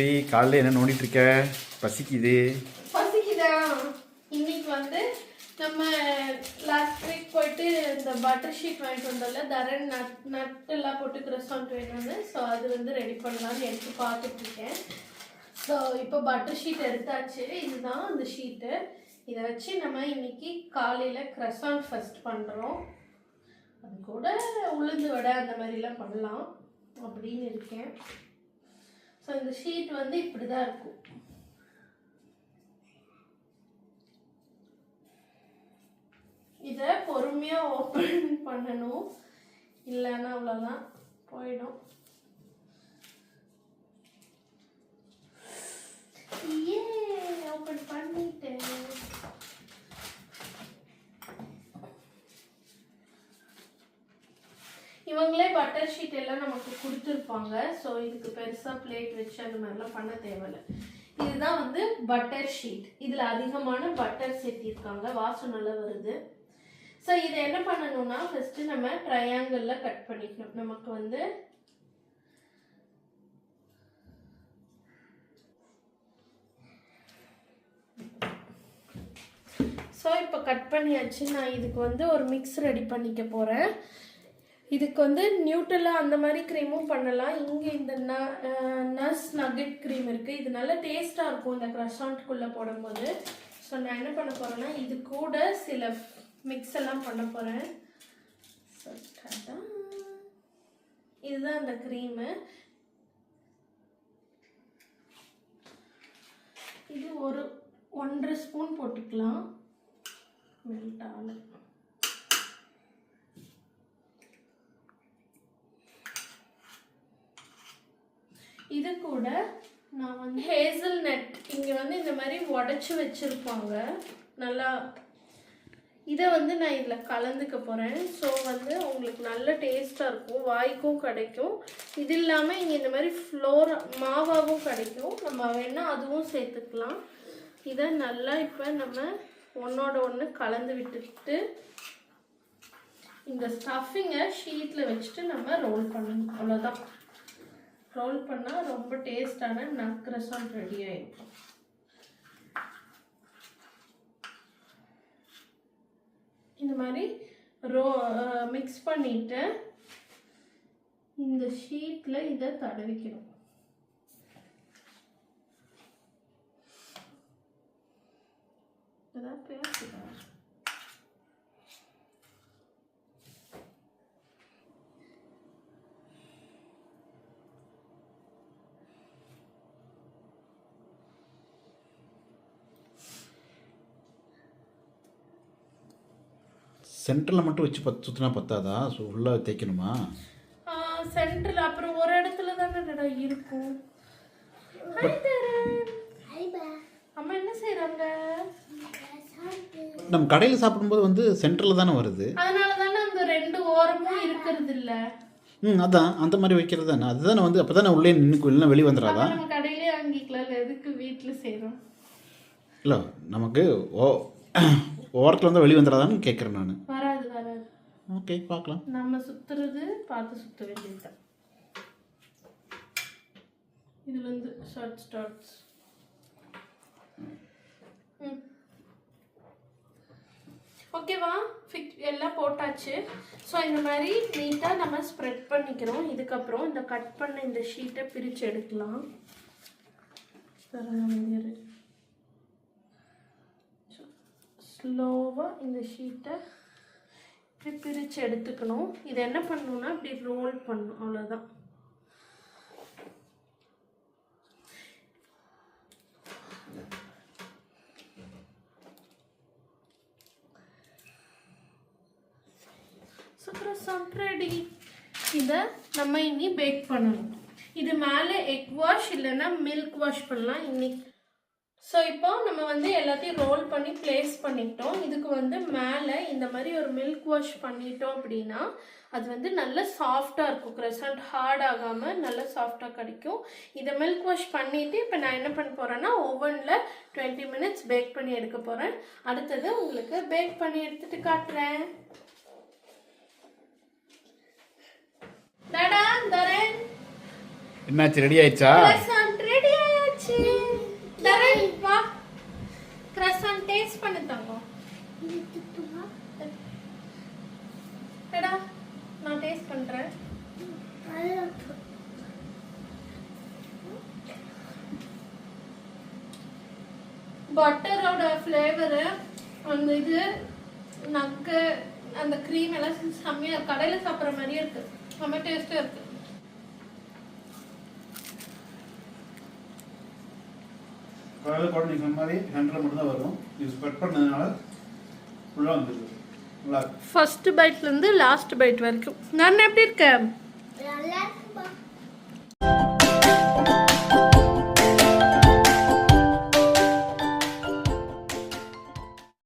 Puppy காலைல என்ன நோண்டிட்டு இருக்க? பசிக்குது. பசிக்குதா? இன்னைக்கு வந்து நம்ம லாஸ்ட் வீக் போயிட்டு இந்த பட்டர் ஷீட் வாங்கிட்டு வந்தோம்ல தரன் நட் நட் எல்லாம் போட்டு கிரசாண்ட் வேணும்னு. ஸோ அது வந்து ரெடி பண்ணலாம்னு எடுத்து பார்த்துட்டு இருக்கேன். ஸோ இப்போ பட்டர் ஷீட் எடுத்தாச்சு. இதுதான் அந்த ஷீட்டு இதை வச்சு நம்ம இன்னைக்கு காலையில் கிரசாண்ட் ஃபஸ்ட் பண்ணுறோம் அது கூட உளுந்து வடை அந்த மாதிரிலாம் பண்ணலாம் அப்படின்னு இருக்கேன். ஸோ இந்த ஷீட் வந்து இப்படி தான் இருக்கும். இதை பொறுமையாக ஓப்பன் பண்ணணும். இல்லைன்னா அவ்வளோதான் போயிடும். ஏ ஓப்பன் பண்ணிட்டேன். இவங்களே பட்டர் ஷீட் எல்லாம் நமக்கு கொடுத்துருப்பாங்க ஸோ இதுக்கு பெருசாக பிளேட் வச்சு அந்த மாதிரிலாம் பண்ண தேவையில்லை. இதுதான் வந்து பட்டர் ஷீட் இதில் அதிகமான பட்டர் சேர்த்திருக்காங்க. வாசம் நல்லா வருது. ஸோ இதை என்ன பண்ணணும்னா ஃபஸ்ட்டு நம்ம ட்ரையாங்கிளில் கட் பண்ணிக்கணும். நமக்கு வந்து ஸோ இப்போ கட் பண்ணியாச்சு. நான் இதுக்கு வந்து ஒரு மிக்ஸ் ரெடி பண்ணிக்க போகிறேன் இதுக்கு வந்து நியூட்ரலா அந்த மாதிரி க்ரீமும் பண்ணலாம். இங்கே இந்த நர்ஸ் நகெட் க்ரீம் இருக்குது இது நல்ல டேஸ்ட்டாக இருக்கும் இந்த க்ரஷாண்ட்குள்ளே போடும்போது. ஸோ நான் என்ன பண்ண போகிறேன்னா இது கூட சில மிக்ஸ் எல்லாம் பண்ண போகிறேன் இதுதான் அந்த க்ரீமு இது ஒரு ஒன்றரை ஸ்பூன் போட்டுக்கலாம். மெல்ட் ஆகலை. இது கூட நான் வந்து ஹேசல் நட் இங்கே வந்து இந்த மாதிரி உடச்சி வச்சுருப்பாங்க. நல்லா இதை வந்து நான் இதில் கலந்துக்க போகிறேன் ஸோ வந்து உங்களுக்கு நல்ல டேஸ்ட்டாக இருக்கும். வாய்க்கும் கிடைக்கும். இது இல்லாமல் இங்கே இந்த மாதிரி ஃப்ளோர் மாவாகவும் கிடைக்கும். நம்ம வேணால் அதுவும் சேர்த்துக்கலாம். இதை நல்லா இப்போ நம்ம ஒன்றோட ஒன்று கலந்து விட்டுட்டு இந்த ஸ்டஃபிங்கை ஷீட்டில் வச்சுட்டு நம்ம ரோல் பண்ணணும். அவ்வளோதான் ரோல் பண்ணால் ரொம்ப டேஸ்டான நக் ரசம் ரெடி ஆகிருக்கும் இந்த மாதிரி ரோ மிக்ஸ் பண்ணிட்டு இந்த ஷீட்டில் இதை தடவிக்கணும். ஏதாவது பேசுகிறேன் சென்டரில் மட்டும் வச்சு பத்து சுற்றினா பத்தாதா? ஸோ உள்ளே தேய்க்கணுமா? சென்டரில் அப்புறம் ஒரு இடத்துல தானே இருக்கும். அம்மா என்ன செய்றாங்க? நம்ம கடையில் சாப்பிடும்போது வந்து சென்டரில் தானே வருது. அதனால தானே அந்த ரெண்டு ஓரமும் இருக்கிறது இல்ல ம் அதான். அந்த மாதிரி வைக்கிறது தானே. அதுதானே வந்து அப்போ தானே உள்ளே நின்று இல்லைன்னா வெளியே வந்துடாதா நம்ம கடையிலே வாங்கிக்கலாம். எதுக்கு வீட்ல செய்றோம்? இல்லை நமக்கு ஓ ஓரத்தில் வந்து வெளியே வந்துடாதான்னு கேட்குறேன் நான். ஓகே பார்க்கலாம். நம்ம சுற்றுறது பார்த்து சுற்ற வேண்டியதுதான் இதுல வந்து ஷார்ட் ஸ்டார்ட்ஸ் ஓகேவா ஃபிக் எல்லாம் போட்டாச்சு. ஸோ இந்த மாதிரி நீட்டாக நம்ம ஸ்ப்ரெட் பண்ணிக்கிறோம். இதுக்கப்புறம் இந்த கட் பண்ண இந்த ஷீட்டை பிரித்து எடுக்கலாம். ஸ்லோவாக இந்த ஷீட்டை இப்படி பிரித்து எடுத்துக்கணும். இது என்ன பண்ணணும்னா இப்படி ரோல் பண்ணணும். அவ்வளோதான் சூப்பராக ரெடி இதை நம்ம இனி பேக் பண்ணணும். இது மேலே எக் வாஷ் இல்லைன்னா மில்க் வாஷ் பண்ணலாம் இன்னைக்கு. ஸோ இப்போ நம்ம வந்து எல்லாத்தையும் ரோல் பண்ணி ப்ளேஸ் பண்ணிட்டோம் இதுக்கு வந்து மேலே இந்த மாதிரி ஒரு மில்க் வாஷ் பண்ணிட்டோம் அப்படின்னா அது வந்து நல்ல சாஃப்டாக இருக்கும். க்ரெசண்ட் ஹார்ட் ஆகாமல் நல்ல சாஃப்டாக கிடைக்கும். இதை மில்க் வாஷ் பண்ணிவிட்டு இப்போ நான் என்ன பண்ண போகிறேன்னா ஓவனில் டுவெண்ட்டி மினிட்ஸ் பேக் பண்ணி எடுக்க போகிறேன் அடுத்தது உங்களுக்கு பேக் பண்ணி எடுத்துட்டு காட்டுறேன். டாடா தரேன். என்னாச்சு ரெடி ஆயிடுச்சா ப்ளஸ் ரெடி தரன் வா கிரசான் டேஸ்ட் பண்ணி தங்கம் எடா நான் டேஸ்ட் பண்றேன் பட்டரோட ஃப்ளேவரு அந்த இது நக்கு அந்த க்ரீம் எல்லாம் செம்மையா இருக்கு. கடையில் சாப்பிட்ற மாதிரியே இருக்கு. செம்ம டேஸ்ட்டாக இருக்கு. காலையில் கூட நீங்கள் சொன்ன மாதிரி சென்டரில் மட்டும்தான் வரும். இது ஸ்ப்ரெட் பண்ணதுனால ஃபுல்லாக வந்துருக்கு நல்லா ஃபர்ஸ்ட் பைட்லேருந்து லாஸ்ட் பைட் வரைக்கும். நான் எப்படி இருக்கேன்